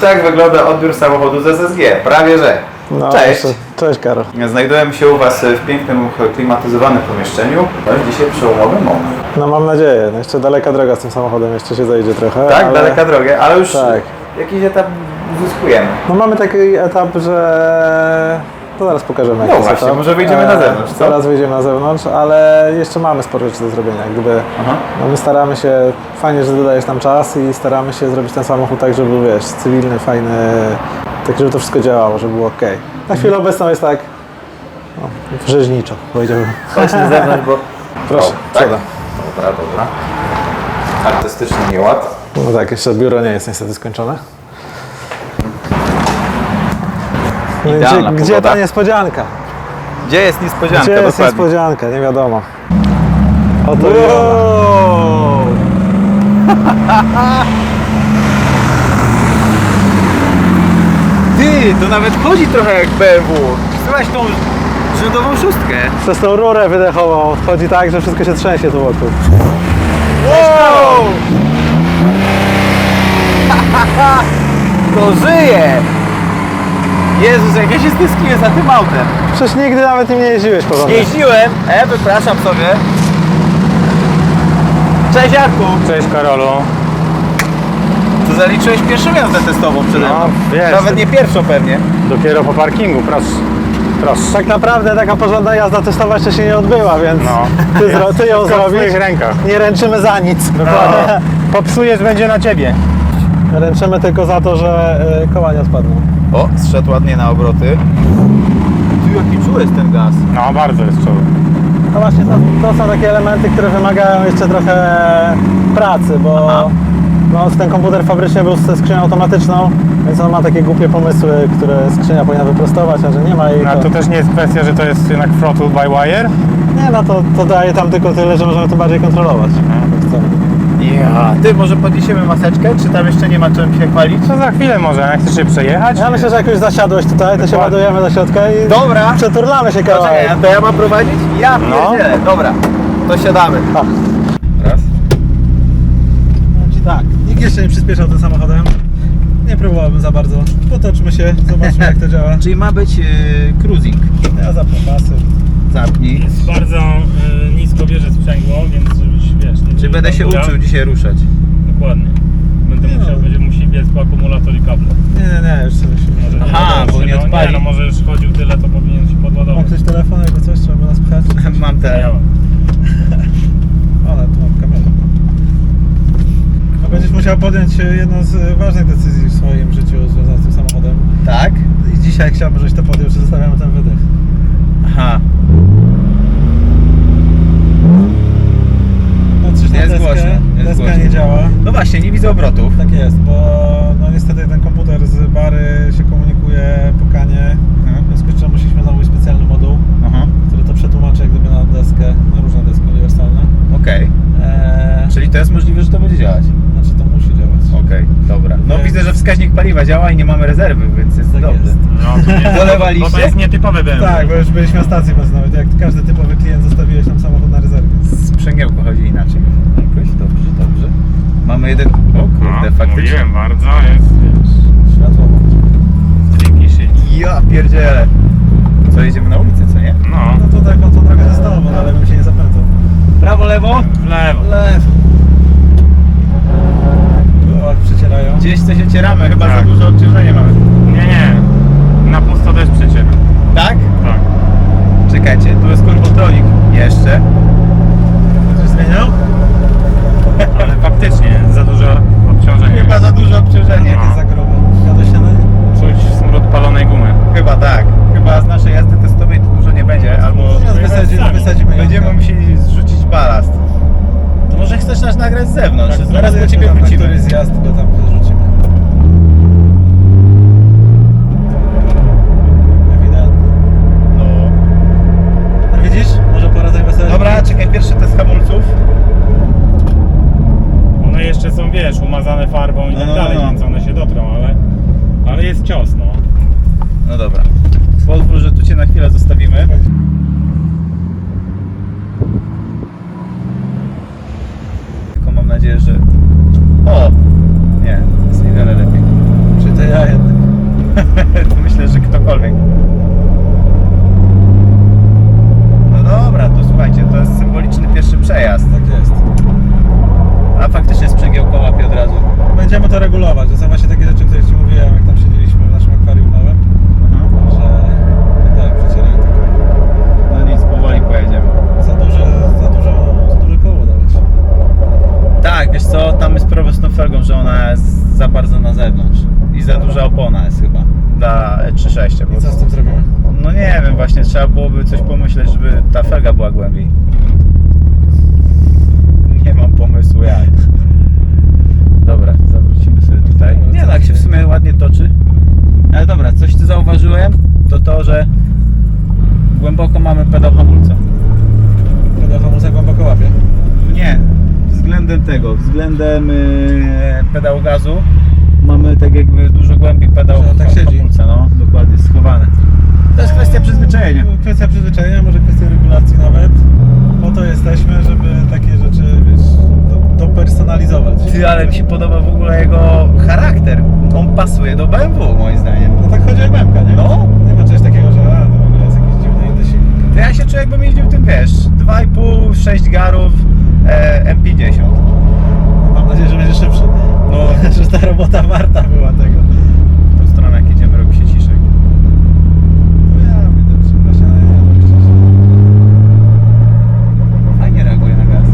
Tak wygląda odbiór samochodu z SSG. Prawie że. No, Cześć. Cześć Karol. Znajdujemy się u Was w pięknym, klimatyzowanym pomieszczeniu. To jest dzisiaj przełomowy moment. No mam nadzieję, no jeszcze daleka droga z tym samochodem, jeszcze się zajdzie trochę. Tak, ale... daleka droga, ale już Tak. jakiś etap uzyskujemy. No mamy taki etap, że... To zaraz pokażemy No właśnie, może wyjdziemy na zewnątrz, co? Zaraz wyjdziemy na zewnątrz, ale jeszcze mamy sporo rzeczy do zrobienia. Gdyby, Aha. no my staramy się, fajnie, że dodajesz nam czas i staramy się zrobić ten samochód tak, żeby był, wiesz, cywilny, fajny, tak, żeby to wszystko działało, żeby było ok. Na chwilę obecną jest tak, no, rzeźniczo, powiedziałbym. Chodź na zewnątrz, bo... Proszę, O, tak? Dobra, dobra. Artystyczny nieład. No tak, jeszcze biuro nie jest niestety skończone. I Idealna gdzie, gdzie pogoda. ta niespodzianka? Gdzie jest niespodzianka? Gdzie jest Dokładnie. niespodzianka? Nie wiadomo. Oto i ona. Wow! Ty, to nawet chodzi trochę jak BMW. Słuchaj tą rzędową szóstkę. Przez tą rurę wydechową chodzi tak, że wszystko się trzęsie tu wokół. Wow! to żyje! Jezus, jak ja się styskuję za tym autem. Przecież nigdy nawet nim nie jeździłeś porządnie. Jeździłem, e, wypraszam sobie. Cześć Jarku! Cześć Karolu. To zaliczyłeś pierwszą jazdę testową przede mną. No, wiesz. Nawet nie pierwszą pewnie. Dopiero po parkingu, proszę. Proszę. Tak naprawdę taka porządna jazda testowa jeszcze się nie odbyła, więc No. ty, zro, ty ją w zrobisz. twoich rękach. Nie ręczymy za nic. Dokładnie. Popsujesz, będzie na ciebie. Ręczymy tylko za to, że y, koła nie odpadną. O, zszedł ładnie na obroty. Tu jaki czuły jest ten gaz. No, bardzo jest czuły. No właśnie, to, to są takie elementy, które wymagają jeszcze trochę pracy, bo Aha. no, ten komputer fabrycznie był ze skrzynią automatyczną, więc on ma takie głupie pomysły, które skrzynia powinna wyprostować, a że nie ma i No, to, to też nie jest kwestia, że to jest jednak throttle by wire. nie, no to, to daje tam tylko tyle, że możemy to bardziej kontrolować. Chcemy. Ja. Ty, może podniesiemy maseczkę, czy tam jeszcze nie ma czym się chwalić? To za chwilę może, jak chcesz się przejechać? Ja myślę, że jak już zasiadłeś tutaj, to się Dokładnie. ładujemy do środka i Dobra. przeturlamy się Poczekaj, kawałek. a to ja mam prowadzić? Ja No. pierdzielę. Dobra, to siadamy. Raz. Czyli tak, nikt jeszcze nie przyspieszał tym samochodem. Nie próbowałbym za bardzo. Potoczmy się, zobaczmy jak to działa. Czyli ma być yy, cruising. Ja zapnę pasy. Zapnij. Bardzo y, nisko bierze sprzęgło, więc żebyś, wiesz... Nie Czy będę się uczył dzisiaj ruszać? Dokładnie. Będę Nie musiał, no. będzie musi biec po akumulator i kable. Nie, nie, nie, już sobie musimy. Może Aha, nie, bo nie no, odpali. Nie, no może już chodził tyle, to powinien się Ma podładować. ktoś telefon, jakby coś, trzeba by nas pchać? Mam te. mam. Ale tu mam kamerę. No będziesz musiał podjąć e, jedną z e, ważnych decyzji w swoim życiu związaną z tym samochodem. Tak? I dzisiaj chciałbym, żebyś to podjął, czy zostawiamy ten wydech. Aha. Patrzysz na Jest deskę, głośno, jest deska głośno. nie działa. No właśnie, nie widzę obrotów. Tak jest, bo no niestety ten komputer z bary się komunikuje pokanie, Mhm. w związku z czym musieliśmy zamówić specjalny moduł, Aha. który to przetłumaczy jak gdyby na deskę, na różne deski uniwersalne. Okej. Eee, Czyli to jest możliwe, że to będzie działać. znaczy to musi działać. Okej, dobra. No Nie. widzę, że wskaźnik paliwa działa i nie mamy rezerwy, więc jest Tak dobrze. jest. No, to nie, Dolewaliście? Bo to jest nietypowe BMW. Tak, bo już byliśmy na stacji benzynowej, jak każdy typowy klient zostawiłeś tam samochód na rezerwie. Sprzęgiełko chodzi inaczej. Mamy jeden... O kurde, No, faktycznie. Mówiłem bardzo, jest Światło. dzięki silnik. Ja pierdzielę. Co, jedziemy na ulicę, co nie? No, No to taką tą drogę zostało, ale bym się nie zapędzał. Prawo, lewo? w lewo. Lew. O, jak przycierają. Gdzieś coś ocieramy, chyba za Tak. dużo obciążenia mamy. Nie, nie. Na pusto też przecier. Tak? Tak. Czekajcie, tu jest kurwotronik. Jeszcze. Coś zmieniał? Ale faktycznie za dużo obciążenia. Chyba za dużo obciążenia. No. Za grubo. Jadłeś się na nie? Czuć smród palonej gumy. Chyba tak. Chyba z naszej jazdy testowej to dużo nie będzie, albo wysadzimy, wysadzimy będziemy musieli zrzucić balast. To może chcesz nas nagrać z zewnątrz? Tak, Zaraz po ciebie wrócimy. któryś zjazd go tam wyrzucimy. Ewidentnie. No. A widzisz? Może pora weselki. Dobra, czekaj, pierwszy wiesz, umazane farbą i tak No, tak no, dalej, no. więc one się dotrą, ale, ale jest cios, no. No dobra. Pozwól, że tu Cię na chwilę zostawimy. Tylko mam nadzieję, że... O! Nie, jest niewiele lepiej. Czy to ja jednak? To Myślę, że ktokolwiek. No dobra, to słuchajcie, to jest symboliczny pierwszy przejazd. Tak jest ty regulować. To są właśnie takie rzeczy, które Ci mówiłem, jak tam siedzieliśmy w naszym akwarium małym, że tak, przecierają tylko. No nic, powoli pojedziemy. Za duże, za dużo, za duże koło dałeś. Tak, wiesz co, tam jest problem z tą felgą, że ona jest za bardzo na zewnątrz. I za duża opona jest chyba. Dla E E36. I co z tym zrobimy? No nie wiem, właśnie trzeba byłoby coś pomyśleć, żeby ta felga była głębiej. Nie mam pomysłu jak. Dobra, zawrócimy sobie tutaj. Nie no, jak się w sumie ładnie toczy. Ale dobra, coś ty zauważyłem, to to, że głęboko mamy pedał hamulca. Pedał hamulca głęboko łapie. Nie, względem tego, względem yy, pedału gazu mamy tak jakby dużo głębiej pedał tak hamulca, no dokładnie, schowane. To jest kwestia przyzwyczajenia. Kwestia przyzwyczajenia, może kwestia regulacji nawet. To jesteśmy, żeby takie rzeczy, wiesz, do, dopersonalizować. Ty, ale mi się podoba w ogóle jego charakter. On pasuje do BMW moim zdaniem. No tak chodzi o memka, nie? No. Nie ma czegoś takiego, że a, to w ogóle jest jakiś dziwny inny silnik. To ja się czuję jakbym jeździł tym, wiesz, 2,5, 6 garów e, M50. Mam nadzieję, że będzie szybszy. No, że ta robota warta była tego. w tą stronę jak idziemy robi się ciszej. No ja widać, właśnie na nie Fajnie reaguje na gaz.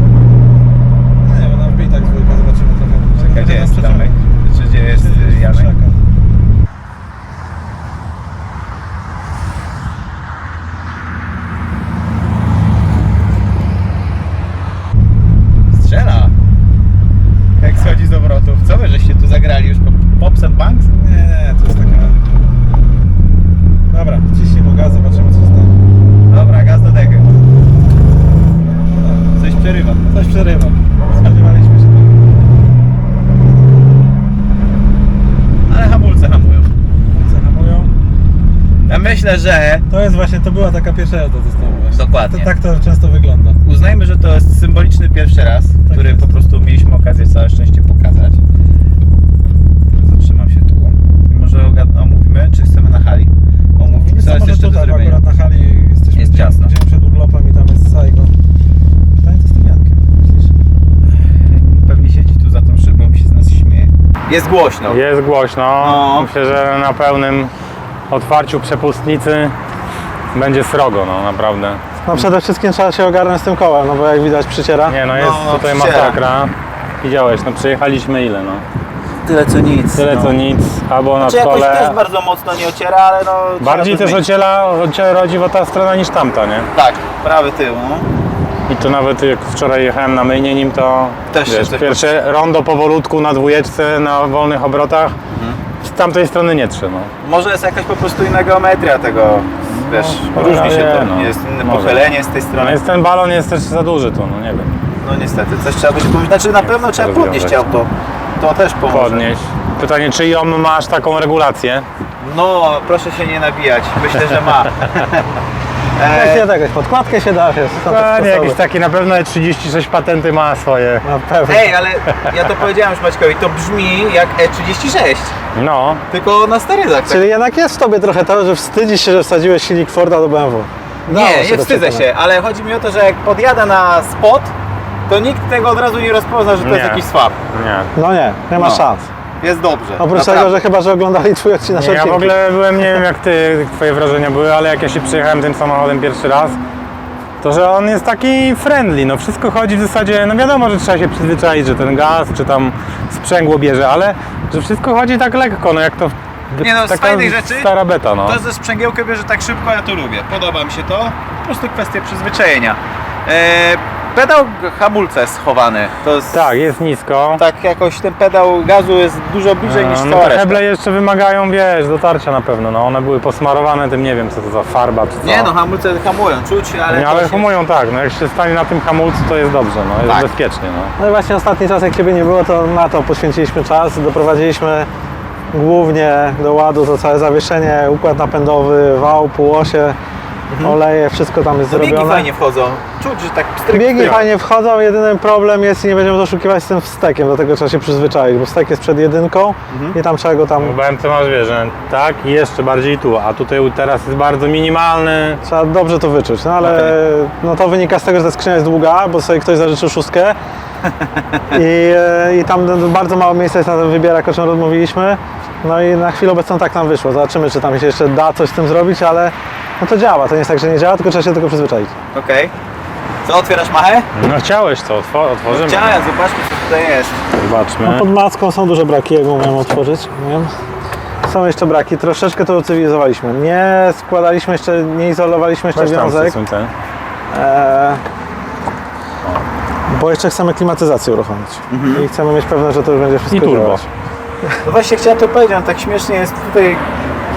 No nie, bo nam wbij tak z dwójka, zobaczymy trochę. Czekaj, gdzie jest Tomek? Czy gdzie jest y, Janek? Strzela! Jak schodzi z obrotów. Co wy, żeście tu zagrali już po Pops and Banks? Nie, nie, to jest taka... Dobra, wciśnij mu gaz, zobaczymy co się stanie. Dobra, gaz do dege. Coś przerywa. Spodziewaliśmy się tego. Ale hamulce hamują. Zahamują. Ja myślę, że To jest właśnie, to była taka pierwsza jazda testowa właśnie. Dokładnie. To, tak to często wygląda. uznajmy, że to jest symboliczny pierwszy raz, który jest. po prostu mieliśmy okazję całe szczęście pokazać. Zatrzymam się tu. I może ogad- omówimy, czy chcemy na hali omówić, co jest jeszcze do tutaj, bo zrobienia. akurat na hali jesteśmy Jest dzień, ciasno. dzień przed urlopem i tam jest. Pytanie co z tym Jankiem, myślisz? Pewnie siedzi tu za tą szybą i się z nas śmieje. Jest głośno. Jest głośno. No. Myślę, że na pełnym otwarciu przepustnicy będzie srogo, no naprawdę. No przede wszystkim trzeba się ogarnąć z tym kołem, no bo jak widać przyciera. Nie no, jest no, tutaj przyciera. masakra. Widziałeś, no przejechaliśmy ile no? Tyle co nic. Tyle co nic, albo na Czy jakoś szkole. też bardzo mocno nie ociera, ale no... Bardziej też zmienić. ociela, ociela rodziwa ta strona niż tamta, nie? Tak, prawy tył, no. I to nawet jak wczoraj jechałem na myjnie nim, to Też się wiesz, coś pierwsze rondo powolutku na dwójeczce na wolnych obrotach. Mhm. Z tamtej strony nie trze, no. Może jest jakaś po prostu inna geometria tego, wiesz, No, różni się to, no. jest inne Może. pochylenie z tej no strony. jest ten balon jest też za duży tu, no nie wiem. No niestety, coś trzeba będzie pomyśleć. Znaczy na pewno trzeba rozwiązać. podnieść auto. To też pomoże. Podnieść. Pytanie, czy ją masz taką regulację? No, proszę się nie nabijać. Myślę, że ma. Jak e, nie, to jakaś podkładkę się da, wiesz, są te Panie, sposoby. jakieś takie na pewno 36 patenty ma swoje. Na pewno. ej, ale ja to powiedziałem już Maćkowi, to brzmi jak E36, No, tylko na sterydach. Tak. Czyli jednak jest w tobie trochę to, że wstydzisz się, że wsadziłeś silnik Forda do BMW. Dało Nie, nie to wstydzę przekonać. się, ale chodzi mi o to, że jak podjadę na spot, to nikt tego od razu nie rozpozna, że to jest Nie. jakiś swap. nie. No nie, nie ma No. szans. Jest dobrze. Oprócz naprawdę. tego, że chyba, że oglądali twój odcinek nie. Ja w ogóle byłem, nie wiem jak ty, twoje wrażenia były, ale jak ja się przyjechałem tym samochodem pierwszy raz, to że on jest taki friendly, no wszystko chodzi w zasadzie, no wiadomo, że trzeba się przyzwyczaić, że ten gaz, czy tam sprzęgło bierze, ale że wszystko chodzi tak lekko, no jak to Nie no, z taka fajnej rzeczy stara beta, no. To ze sprzęgiełkę bierze tak szybko, ja to lubię. Podoba mi się to. Po prostu kwestia przyzwyczajenia. E, pedał hamulca jest schowany. To jest, Tak, jest nisko. tak jakoś ten pedał gazu jest dużo bliżej niż no, cała te reszta. heble jeszcze wymagają, wiesz, dotarcia na pewno, no one były posmarowane tym, nie wiem co to za farba czy co. Nie no, hamulce hamują, czuć, ale... Nie, to ale się- hamują tak, no jak się stanie na tym hamulcu to jest dobrze, no jest Tak. bezpiecznie, no. No i właśnie ostatni czas, jak Ciebie nie było, to na to poświęciliśmy czas. Doprowadziliśmy głównie do ładu to całe zawieszenie, układ napędowy, wał, półosie, oleje, wszystko tam jest No biegi zrobione. fajnie wchodzą. Czuć, że tak stryk Biegi stryk. fajnie wchodzą, jedyny problem jest i nie będziemy doszukiwać z tym wstekiem, do tego trzeba się przyzwyczaić, bo stek jest przed jedynką i tam trzeba go tam, W BMC masz, wiesz, że tak i jeszcze bardziej tu, a tutaj teraz jest bardzo minimalny. trzeba dobrze to wyczuć, no ale Okej. no to wynika z tego, że ta skrzynia jest długa, bo sobie ktoś zażyczył szóstkę I, e, I tam bardzo mało miejsca jest na ten wybierak, o czym rozmówiliśmy. No i na chwilę obecną tak nam wyszło. Zobaczymy, czy tam się jeszcze da coś z tym zrobić, ale no to działa. To nie jest tak, że nie działa, tylko trzeba się do tego przyzwyczaić. Okej. Co, otwierasz machę? No chciałeś to, otwo- otworzymy. Chciałem, zobaczmy co tutaj jest. Zobaczmy. No pod macką są duże braki, jak umiem otworzyć. Umiem. Są jeszcze braki, troszeczkę to ucywilizowaliśmy. Nie składaliśmy jeszcze, nie izolowaliśmy jeszcze Weź tam wiązek, przesuń ten. e, bo jeszcze chcemy klimatyzację uruchomić. I chcemy mieć pewność, że to już będzie wszystko I turbo. działać. No właśnie chciałem to powiedzieć, on tak śmiesznie jest tutaj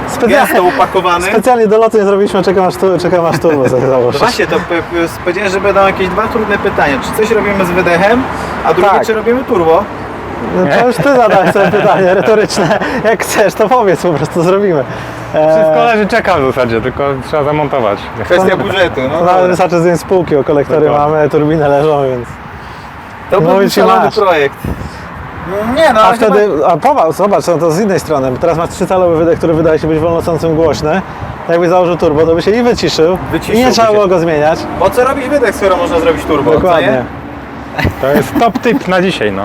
Specjalnie, upakowany. specjalnie do lotu nie zrobiliśmy, czekam aż, tu, czekam aż turbo sobie No założyć. właśnie, to p- p- powiedziałem, że będą jakieś dwa trudne pytania. Czy coś robimy z wydechem, a drugie Tak. czy robimy turbo? No to już ty zadałeś sobie pytanie retoryczne. Jak chcesz, to powiedz, po prostu zrobimy. E, Wszystko leży czeka w zasadzie, tylko trzeba zamontować. Kwestia budżetu, no to nawet dobra. wystarczy zdjąć spółki, o kolektory Dokładnie. mamy, turbiny leżą, więc... To No był szalony projekt. Nie no, A wtedy, chyba... a popatrz, zobacz, no to z innej strony, bo teraz masz trzycalowy wydech, który wydaje się być wolnocącym głośny. Jakbyś założył turbo, to by się i wyciszył, Wyciszył i nie trzeba się. było go zmieniać. Po co robić wydech, skoro można zrobić turbo, Dokładnie. To jest top tip na dzisiaj, no.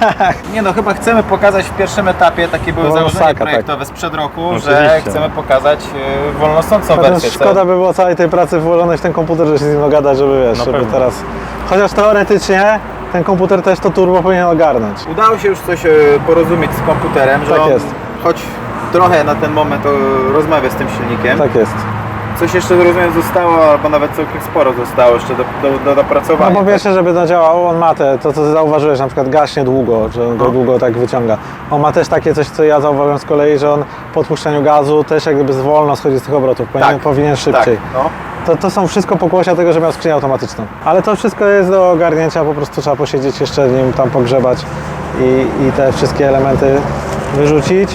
Nie no, chyba chcemy pokazać w pierwszym etapie, takie były No, założenia Osaka, tak. projektowe sprzed roku, że Oczywiście. chcemy pokazać wolnosącą Natomiast wersję. szkoda by było całej tej pracy włożonej w ten komputer, że się z nim dogadać, żeby wiesz, żeby teraz... Chociaż teoretycznie ten komputer też to turbo powinien ogarnąć. Udało się już coś e, porozumieć z komputerem, że Tak jest. choć trochę na ten moment e, rozmawia z tym silnikiem. Tak jest. Coś jeszcze rozumiem zostało, albo nawet całkiem sporo zostało jeszcze do, do, do No dopracowania. po pierwsze, żeby to działało, on ma te, to co zauważyłeś, na przykład gaśnie długo, że on go No. długo tak wyciąga. On ma też takie coś, co ja zauważyłem z kolei, że on po odpuszczaniu gazu też jak gdyby wolno schodzi z tych obrotów, powinien, Tak. powinien szybciej. Tak, no. To, to są wszystko pokłosia tego, że miał skrzynię automatyczną. Ale to wszystko jest do ogarnięcia, po prostu trzeba posiedzieć jeszcze nim tam pogrzebać i, i te wszystkie elementy wyrzucić.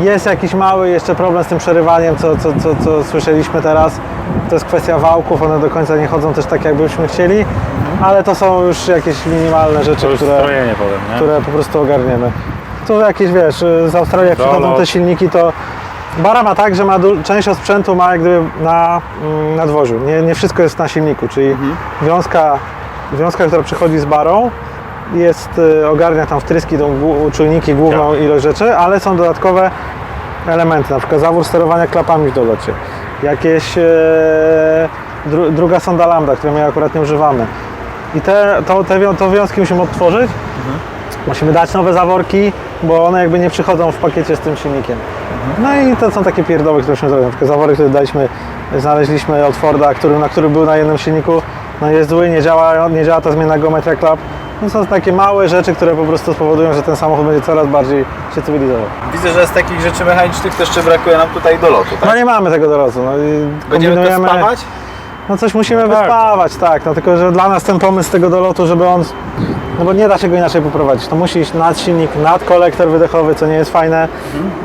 Jest jakiś mały jeszcze problem z tym przerywaniem, co, co, co, co słyszeliśmy teraz. To jest kwestia wałków, one do końca nie chodzą też tak, jakbyśmy chcieli, ale to są już jakieś minimalne rzeczy, To już które, strojenie nie? które po prostu ogarniemy. To jakieś, wiesz, z Australii jak Dolot. przychodzą te silniki, to Bara ma tak, że ma du- część sprzętu ma jak gdyby na mm, nadwoziu. Nie, nie wszystko jest na silniku, czyli wiązka, wiązka, która przychodzi z barą jest, y, ogarnia tam wtryski, tą czujniki, główną ilość rzeczy, ale są dodatkowe elementy, na przykład zawór sterowania klapami w dolocie, jakieś e, dru, druga sonda lambda, której my akurat nie używamy. I te, to, te to wiązki musimy odtworzyć, musimy dać nowe zaworki, bo one jakby nie przychodzą w pakiecie z tym silnikiem. No i to są takie pierdoły, które musimy zrobić. Na przykład zaworek, który daliśmy, znaleźliśmy od Forda, który, na który był na jednym silniku, no jest zły, nie działa, nie działa ta zmienna geometria klap. No są takie małe rzeczy, które po prostu spowodują, że ten samochód będzie coraz bardziej się cywilizował. Widzę, że z takich rzeczy mechanicznych to jeszcze brakuje nam tutaj do lotu, tak? No nie mamy tego dorozu. No i Będziemy to kombinujemy- spawać? No coś musimy No tak. wyspawać, tak. No tylko, że dla nas ten pomysł tego dolotu, żeby on... No bo nie da się go inaczej poprowadzić. To musi iść nad silnik, nad kolektor wydechowy, co nie jest fajne.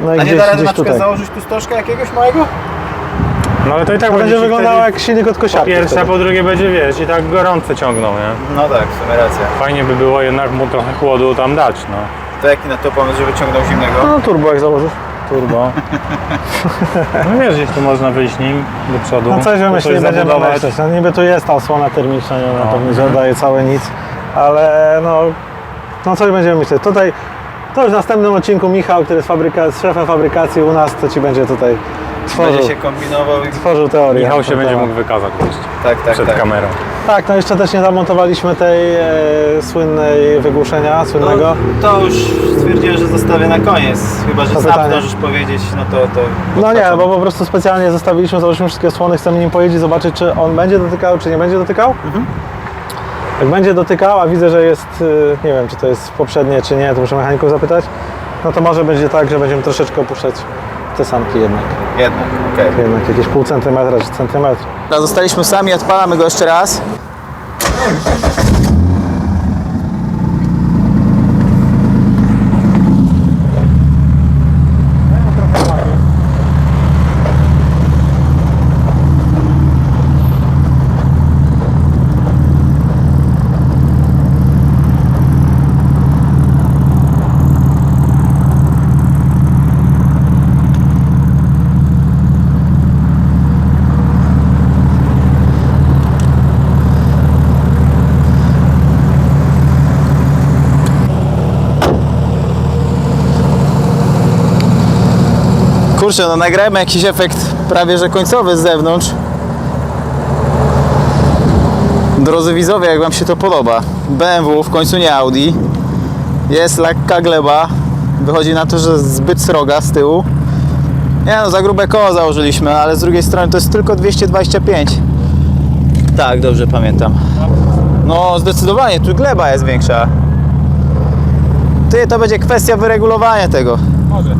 No i A nie gdzieś, da rady gdzieś na przykład tutaj. założyć tu stożkę jakiegoś małego? No ale to i tak To będzie wyglądało jak silnik od kosiarki. pierwsze, a wtedy. po drugie będzie, wiesz, i tak gorące ciągną, nie? No tak, w sumie racja. Fajnie by było jednak mu trochę chłodu tam dać, no. To jaki na to pomysł, żeby ciągnął zimnego? No turbo jak założysz. Turbo. No wiesz, gdzieś tu można wyjść nim do przodu. No coś wymyślili, będziemy zabudować. myśleć. No niby tu jest ta osłona termiczna, nie ona No. pewnie że daje całe nic, ale no, no coś będziemy myśleć. Tutaj to już w następnym odcinku Michał, który jest fabryka, z szefem fabrykacji u nas, to Ci będzie tutaj tworzył, Będzie się kombinował i... tworzył teorię. Michał się będzie mógł wykazać Tak, tak, przed tak. kamerą. Tak, no jeszcze też nie zamontowaliśmy tej e, słynnej wygłuszenia, słynnego. No, to już stwierdziłem, że zostawię na koniec. Chyba, że sam zdążysz powiedzieć, no to... to No nie, bo po prostu specjalnie zostawiliśmy, założyliśmy wszystkie osłony, chcemy nim pojeździć, zobaczyć czy on będzie dotykał, czy nie będzie dotykał. Jak będzie dotykał, a widzę, że jest, y, nie wiem czy to jest poprzednie czy nie, to muszę mechaników zapytać, no to może będzie tak, że będziemy troszeczkę opuszczać te samki jednak. Jednak, okej. Jednak jakieś pół centymetra czy centymetr. Zostaliśmy sami, odpalamy go jeszcze raz. Kurczę, no nagrałem jakiś efekt prawie że końcowy z zewnątrz. Drodzy widzowie, jak Wam się to podoba. BMW, w końcu nie Audi. Jest lekka gleba. Wychodzi na to, że zbyt sroga z tyłu. Nie no, za grube koło założyliśmy, ale z drugiej strony to jest tylko 225. Tak, dobrze pamiętam. No, zdecydowanie, tu gleba jest większa. Ty, to będzie kwestia wyregulowania tego. Może.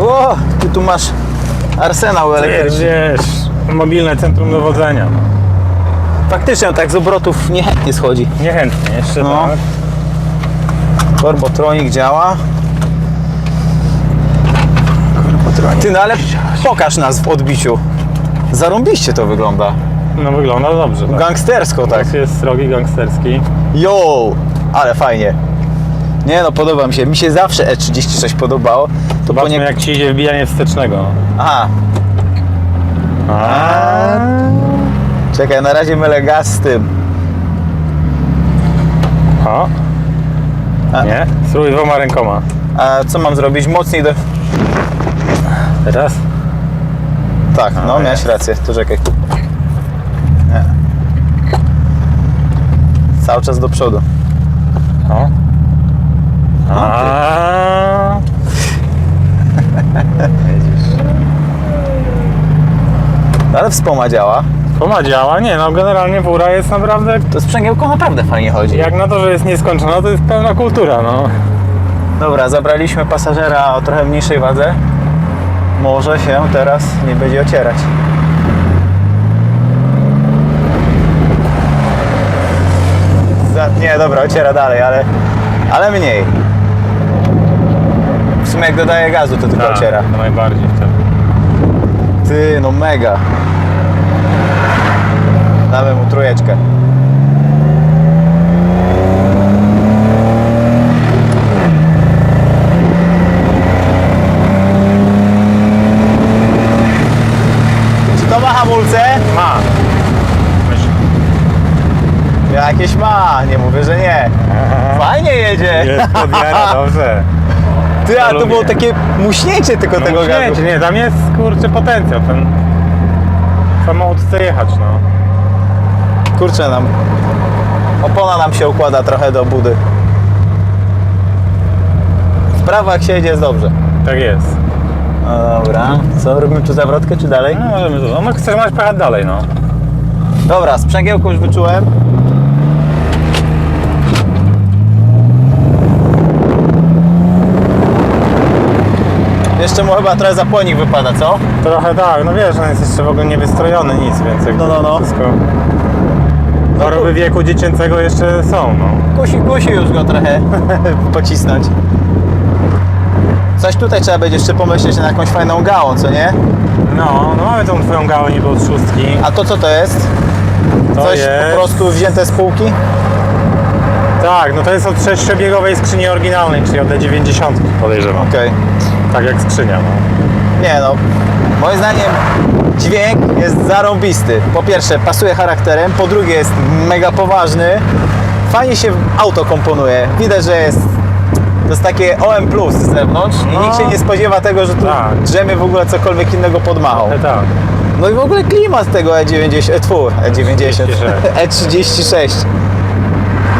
O, ty tu masz arsenał elektryczny. wiesz, mobilne centrum dowodzenia. No. Faktycznie tak z obrotów niechętnie schodzi. Niechętnie, jeszcze No. tak. Turbotronik działa. Ty, no ale pokaż nas w odbiciu. Zarąbiście to wygląda. No wygląda dobrze. Tak. Gangstersko tak. Tak. jest srogi gangsterski. Yo, ale fajnie. Nie no, podoba mi się. Mi się zawsze E36 podobało. To Zobaczmy nie... jak ci idzie wbijanie wstecznego. Aha, A. czekaj, na razie mylę gaz z tym. O. A. Nie? Spróbuj dwoma rękoma. A co mam zrobić? Mocniej do... Teraz? Tak, no A, miałeś rację, to czekaj. Nie. Cały czas do przodu. O. A. Ale wspoma działa. Poma działa? Nie, no generalnie fura jest naprawdę, To sprzęgiełko naprawdę fajnie chodzi. jak na to, że jest nieskończona, to jest pełna kultura, no. Dobra, zabraliśmy pasażera o trochę mniejszej wadze. Może się teraz nie będzie ocierać. Za, nie, dobra, ociera dalej, ale, ale mniej. W sumie jak dodaje gazu, to tylko Tak, ociera. to najbardziej wtedy. Ty, no mega. Damy mu trójeczkę. Czy to ma hamulce? Ma. Jakieś ma, nie mówię, że nie. Fajnie jedzie. Jest podjara, dobrze. Ty, a to było takie muśnięcie tylko No tego gazu. muśnięcie, nie, tam jest kurczę potencjał, ten samochód chce jechać, no. Kurczę nam. Opona nam się układa trochę do budy. W prawo jak się jedzie jest dobrze. Tak jest. No dobra. Co, robimy tu zawrotkę czy dalej? No możemy no chcesz masz pojechać dalej, no. Dobra, sprzęgiełko już wyczułem. Jeszcze mu chyba trochę zapłonik wypada, co? Trochę tak, no wiesz, on jest jeszcze w ogóle niewystrojony nic, więc jakby No, no, no. wszystko... Choroby wieku dziecięcego jeszcze są, no. Kusi, kusi już go trochę pocisnąć. Coś tutaj trzeba będzie jeszcze pomyśleć na jakąś fajną gałą, co nie? No, no mamy tą twoją gałę niby od szóstki. A to co to jest? To Coś jest... po prostu wzięte z półki? Tak, no to jest od sześciobiegowej skrzyni oryginalnej, czyli od D90 podejrzewam. Okej. Tak jak skrzynia, no. Nie no, moim zdaniem dźwięk jest zarąbisty. Po pierwsze pasuje charakterem, po drugie jest mega poważny. Fajnie się auto komponuje. Widać, że jest to jest takie OM plus z zewnątrz i No. nikt się nie spodziewa tego, że tu Tak. drzemie w ogóle cokolwiek innego pod machą. Ale tak. No i w ogóle klimat tego E90, e, tfu, E90, 36. E36.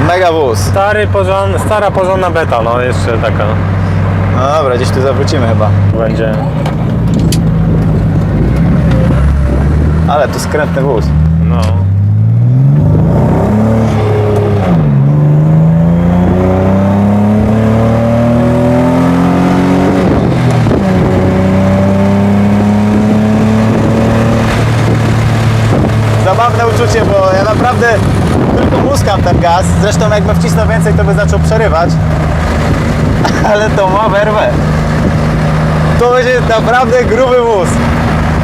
Mega wóz. Stary, porząd, stara, porządna beta, no jeszcze taka No dobra, gdzieś tu zawrócimy chyba. będzie. Ale to skrętny wóz. No. Zabawne uczucie, bo ja naprawdę tylko muskam ten gaz. Zresztą jakbym wcisnął więcej, to by zaczął przerywać. Ale to ma werwę. To będzie naprawdę gruby wóz.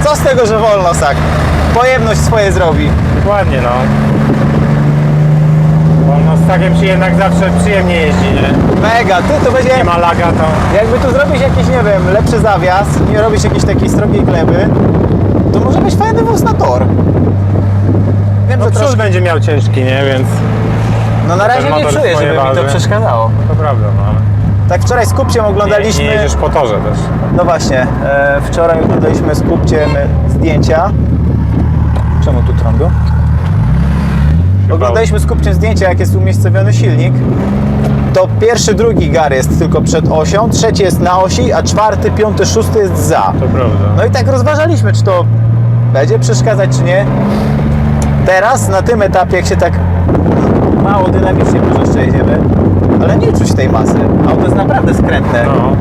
Co z tego, że wolno, sak? Pojemność swoje zrobi. Dokładnie, no. Wolno z takiem się jednak zawsze przyjemnie jeździ, nie? Mega, ty to będzie... Nie ma laga, to... Jakby tu zrobić jakiś, nie wiem, lepszy zawias, nie robić jakiejś takiej strogiej gleby, to może być fajny wóz na tor. Wiem, No że przód troszkę... będzie miał ciężki, nie? Więc... No na razie nie czuję, żeby mi to przeszkadzało. To prawda, no ale Tak wczoraj z Kupciem nie, oglądaliśmy... nie jedziesz po torze też. No właśnie, e, wczoraj oglądaliśmy z Kupciem zdjęcia. Czemu tu trąbią? Oglądaliśmy z Kupciem zdjęcia, jak jest umiejscowiony silnik. To pierwszy, drugi gar jest tylko przed osią, trzeci jest na osi, a czwarty, piąty, szósty jest za. To prawda. No i tak rozważaliśmy, czy to będzie przeszkadzać, czy nie. Teraz, na tym etapie, jak się tak mało dynamicznie może jeszcze jedziemy, ale nie czuć tej masy. Auto jest naprawdę skrętne. No.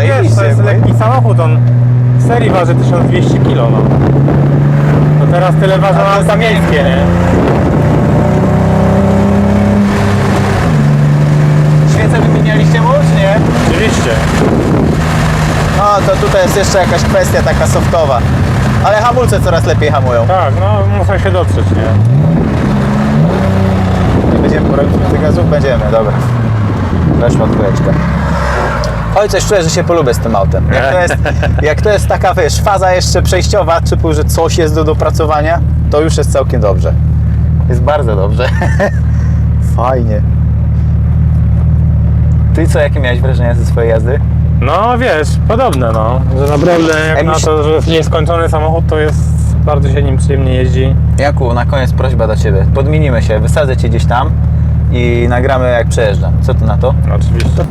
Wiesz, to jest lekki samochód, on w serii waży 1200 kg, no. To teraz tyle ważą auta miejskie, nie? Świecę wymienialiście mu, czy nie? Oczywiście. No to tutaj jest jeszcze jakaś kwestia taka softowa. Ale hamulce coraz lepiej hamują. Tak, no muszę się dotrzeć, nie? Będziemy porobić tych gazów? Będziemy, dobra. Weszła dwójeczka. Oj, coś czuję, że się polubię z tym autem. Jak to jest, jak to jest taka, wiesz, faza jeszcze przejściowa, typu, że coś jest do dopracowania, to już jest całkiem dobrze. Jest bardzo dobrze. Fajnie. Ty co, jakie miałeś wrażenia ze swojej jazdy? No wiesz, podobne no, że naprawdę jak Ej, na myśl- to, że jest nieskończony samochód, to jest bardzo się nim przyjemnie jeździ. Jaku, na koniec prośba do Ciebie. Podmienimy się, wysadzę Cię gdzieś tam i nagramy jak przejeżdżam. Co Ty na to? Oczywiście.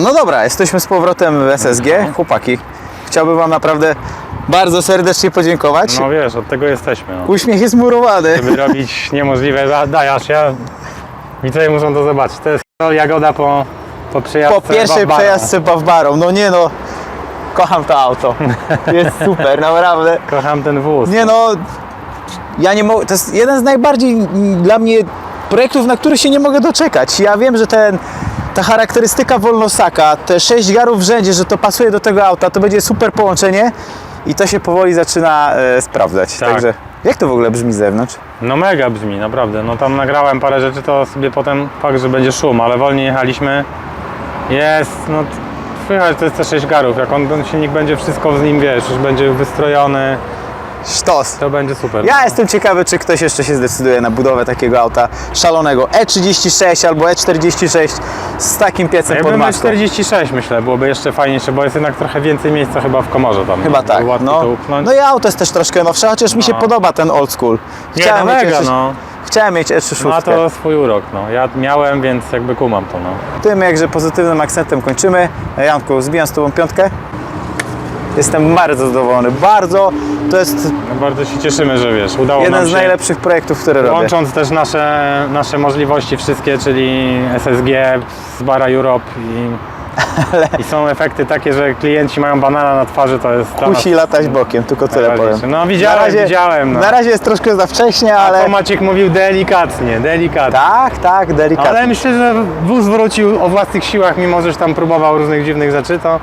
No dobra, jesteśmy z powrotem w SSG. Chłopaki, chciałbym Wam naprawdę bardzo serdecznie podziękować. No wiesz, od tego jesteśmy. No. Uśmiech jest murowany. Żeby robić niemożliwe, da- dajasz, ja... Widzowie muszą to zobaczyć. To jest jagoda po, po przejażdżce Po pierwszej Bawbarą. przejażdżce Bawbarą. No nie no, kocham to auto. Jest super, naprawdę. Kocham ten wóz. Nie no, ja nie mogę, to jest jeden z najbardziej mm, dla mnie projektów, na który się nie mogę doczekać. Ja wiem, że ten, ta charakterystyka Wolnosaka, te sześć garów w rzędzie, że to pasuje do tego auta, to będzie super połączenie i to się powoli zaczyna e, sprawdzać. Tak. Także jak to w ogóle brzmi z zewnątrz? No mega brzmi, naprawdę. No tam nagrałem parę rzeczy, to sobie potem fakt, że będzie szum, ale wolniej jechaliśmy. Jest, no słychać, to jest te 6 garów. Jak on, ten silnik będzie wszystko z nim, wiesz, już będzie wystrojony, Sztos. to będzie super. Ja jestem ciekawy, czy ktoś jeszcze się zdecyduje na budowę takiego auta szalonego E36 albo E46 z takim piecem Ja pod maską. 46 myślę, byłoby jeszcze fajniejsze, bo jest jednak trochę więcej miejsca chyba w komorze tam. Chyba tak. No, no i auto jest też troszkę nowsze, chociaż mi się No. podoba ten old school. Nie, no mieć mega, E6 no. Chciałem mieć E36. Ma to swój urok, no. Ja miałem, więc jakby kumam to, no. Tym jakże pozytywnym akcentem kończymy. Janku, zbijam z Tobą piątkę. Jestem bardzo zadowolony. Bardzo. To jest no. Bardzo się cieszymy, że wiesz, udało jeden nam z się. najlepszych projektów, które robię. Łącząc też nasze, nasze możliwości wszystkie, czyli SSG, Zbara Europe i, i są efekty takie, że klienci mają banana na twarzy, to jest dla Musi nas latać bokiem, tylko tyle najważniejsze. powiem. No widziałem, na razie, widziałem. No. Na razie jest troszkę za wcześnie, ale... to Maciek mówił delikatnie, delikatnie. Tak, tak, delikatnie. Ale myślę, że wóz wrócił o własnych siłach, mimo że tam próbował różnych dziwnych rzeczy, to,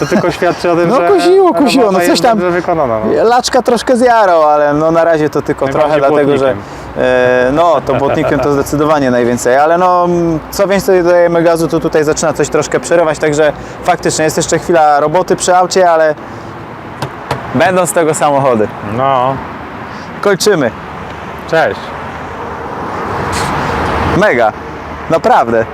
to tylko świadczy o tym, No że kusiło, kusiło, robota no coś jest tam- dobrze wykonana. No. Laczka troszkę zjarał, ale no na razie to tylko trochę, Najbardziej dlatego że błotnikiem. e, no to błotnikiem to zdecydowanie najwięcej, ale no m, co więcej dodajemy gazu, to tutaj zaczyna coś troszkę przerywać, także faktycznie jest jeszcze chwila roboty przy aucie, ale będą z tego samochody. no, Kończymy. cześć. Mega. Naprawdę.